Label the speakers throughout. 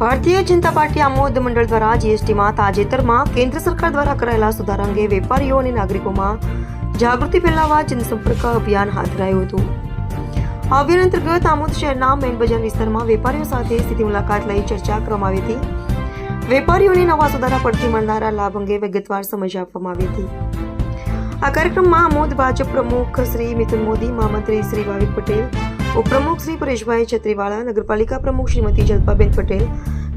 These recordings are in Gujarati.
Speaker 1: ભારતીય જનતા પાર્ટી આમોદ મંડળ દ્વારા જીએસટીમાં તાજેતરમાં કેન્દ્ર સરકાર દ્વારા કરાયેલા સુધારા અંગે વેપારીઓ અને નાગરિકોમાં જાગૃતિ ફેલાવવા જનસંપર્ક અભિયાન હાથ ધરાયું હતું. અભિયાન અંતર્ગત આમોદ શહેરના મેન બજાર વિસ્તારમાં વેપારીઓ સાથે સીધી મુલાકાત લઈ ચર્ચા કરવામાં આવી હતી. વેપારીઓને નવા સુધારા પરથી મળનારા લાભ અંગે વિગતવાર સમજ આપવામાં આવી હતી. આ કાર્યક્રમમાં આમોદ ભાજપ પ્રમુખ શ્રી મિથુન મોદી, મહામંત્રી શ્રી ભાવિક પટેલ, ઉપપ્રમુખ શ્રી પરેશભાઈ છત્રીવાળા નગરપાલિકા પ્રમુખ શ્રીમતી જલ્પાબેન પટેલ,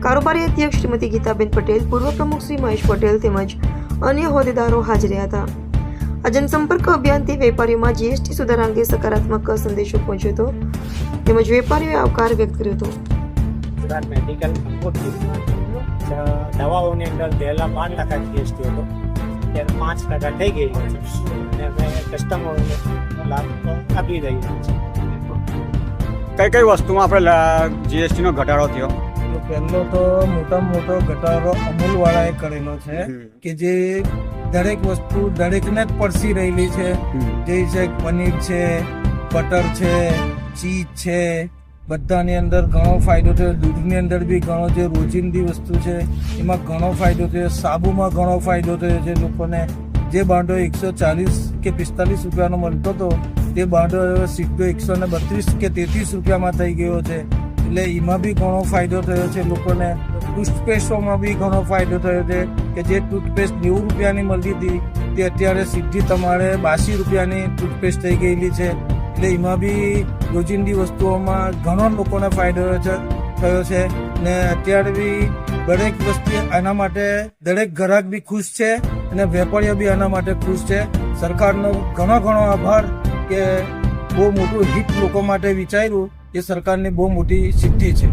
Speaker 1: કારોબારી અધ્યક્ષ શ્રીમતી ગીતાબેન પટેલ, પૂર્વ પ્રમુખ શ્રી મહેશ પટેલ તેમજ અન્ય હોદ્દેદારો હાજર હતા. આ જનસંપર્ક અભિયાનથી વેપારીઓમાં જીએસટી સુધારા અંગે સકારાત્મક સંદેશો પહોંચ્યો હતો. તેમજ વેપારીઓએ આવકાર વ્યક્ત કર્યો હતો.
Speaker 2: મેડિકલ દવાઓની અંદર પહેલા પાંચ ટકા જીએસટી હતો. પાંચ ટકા થઈ ગઈ છે અને અમે કસ્ટમરોને લાભ આપી રહ્યા છીએ
Speaker 3: કઈ કઈ વસ્તુમાં આપણે જીએસટી નો ઘટાડો થયો?
Speaker 4: પહેલો તો મોટામાં મોટો ઘટાડો અમૂલવાળાએ કરેલો છે કે જે દરેક વસ્તુ દરેકને જ પડસી રહેલી છે. જે છે પનીર છે બટર છે ચીઝ છે બધાની અંદર ઘણો ફાયદો થયો. દૂધની અંદર બી ઘણો જે રોજિંદી વસ્તુ છે, એમાં ઘણો ફાયદો થયો. સાબુમાં ઘણો ફાયદો થયો છે લોકોને. જે બાંડો એકસો ચાલીસ કે પિસ્તાલીસ રૂપિયાનો મળતો હતો, તે બાંડો હવે સીધો એકસો ને બત્રીસ કે તેત્રીસ રૂપિયામાં થઈ ગયો છે. એટલે એમાં બી ઘણો ફાયદો થયો છે લોકોને. ટૂથપેસ્ટોમાં બી ઘણો ફાયદો થયો છે કે જે ટૂથપેસ્ટ નેવું રૂપિયાની મળતી હતી, તે અત્યારે સીધી તમારે બાસી રૂપિયાની ટૂથપેસ્ટ થઈ ગયેલી છે. એટલે એમાં બી રોજિંદી વસ્તુઓમાં ઘણો લોકોને ફાયદો થયો છે ને અત્યારે બી દરેક વસ્તુ આના માટે, દરેક ગ્રાહક બી ખુશ છે અને વેપારીઓ બી આના માટે ખુશ છે. સરકારનો ઘણો ઘણો આભાર કે બહુ મોટું હિત લોકો માટે વિચાર્યું, એ સરકારની બહુ મોટી સિદ્ધિ છે.